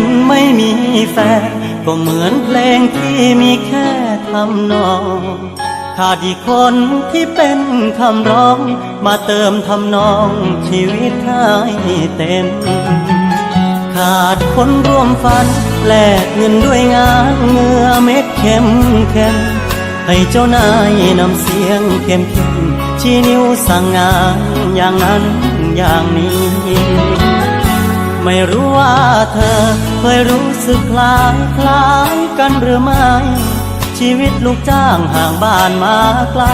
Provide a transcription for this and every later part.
มีแฟนก็เหมือนเพลงที่มีแค่ทำนองขาดอีกคนที่เป็นคำร้อง มาเติมทำนองชีวิตให้เต็ม ขาดคนร่วมฝันแลกเงินด้วยงานเงื่อเม็ดเข้มเข้มให้เจ้านายนำเสียงเข้มเข้มชี้นิ้วสั่งงานอย่างนั้นอย่างนี้ ไม่รู้ว่าเธอเคยรู้สึกคล้ายคล้ายกันหรือไม่ ชีวิตลูกจ้างห่างบ้านมาไกล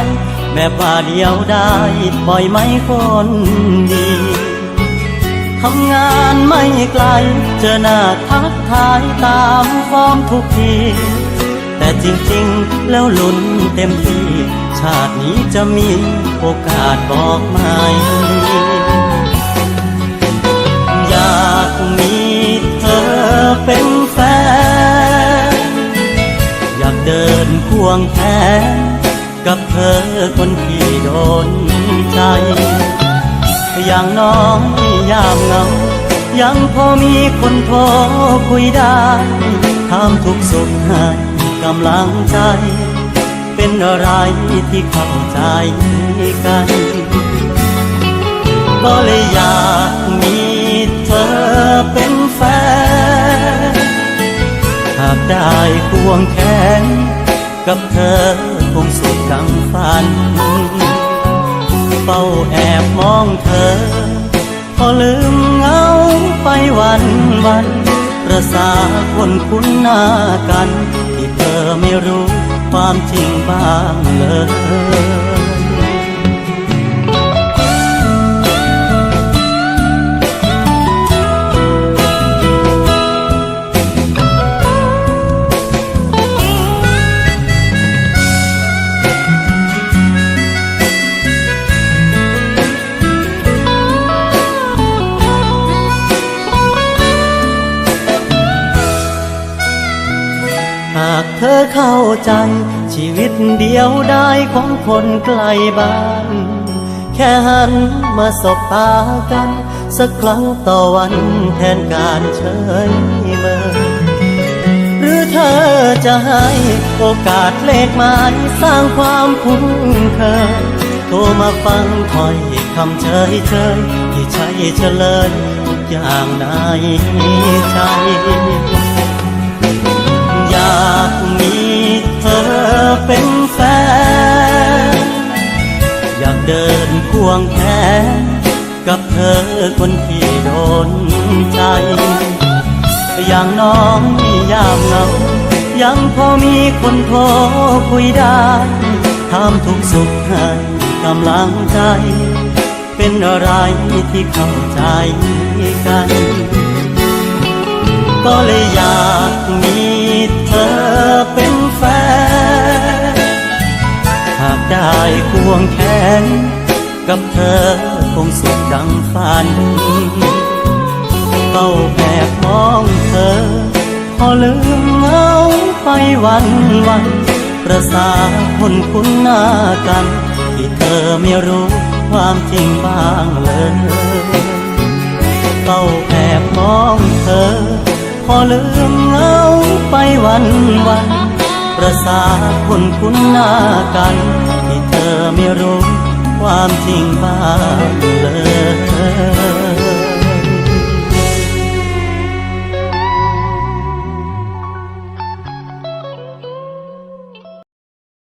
แบบว่าเดียวได้บ่อยไหมคนดีทำงานไม่ไกล เจอหน้าทักทายตามฟอร์มทุกที แต่จริงๆ แล้วลุ้นเต็มที่ ชาตินี้จะมีโอกาสบอกไหม วงแขนกับเธอคนที่โดนใจ อย่างน้องยามเงา ยังพอมีคนโทรคุยได้ถามทุกสุขให้กำลังใจ เป็นอะไรที่เข้าใจกันก็เลยอยากมีเธอเป็นแฟน หากได้ควงแขน กับเธอคงสุดกังฝัน เฝ้าแอบมองเธอ พอลืมเงาไปวันวันประสาคนคุ้นหน้ากัน ที่เธอไม่รู้ความจริงบ้างเลย ธอเข้าใจ ชีวิตเดียวได้ของคนไกลบ้าน แค่หันมาสบตากัน สักครั้งต่อวันแทนการเฉยเมินหรือเธอจะให้โอกาสเลขหมายสร้างความคุ้นเคยโทรมาฟังถอยคำเฉยเฉยที่ใช่เฉลยทุกอย่างในใจ เดินควงแขนกับเธอคนที่โดนใจ อย่างน้องยามเหงายังพอมีคนโทรคุยได้ถามทุกสุขให้กำลังใจ เป็นอะไรที่เข้าใจกัน ก็เลยอยากมีเธอเป็นแฟน หากได้ควงแขน กับเธอคงสุดดังฝันเฝ้าแอบมองเธอ พอลืมเงาไปวันวันประสาคนคุ้นหน้ากัน ที่เธอไม่รู้ความจริงบ้างเลยเฝ้าแอบมองเธอ พอลืมเงาไปวันวันประสาคนคุ้นหน้ากัน ที่เธอไม่รู้ ความจริงบ้างเลย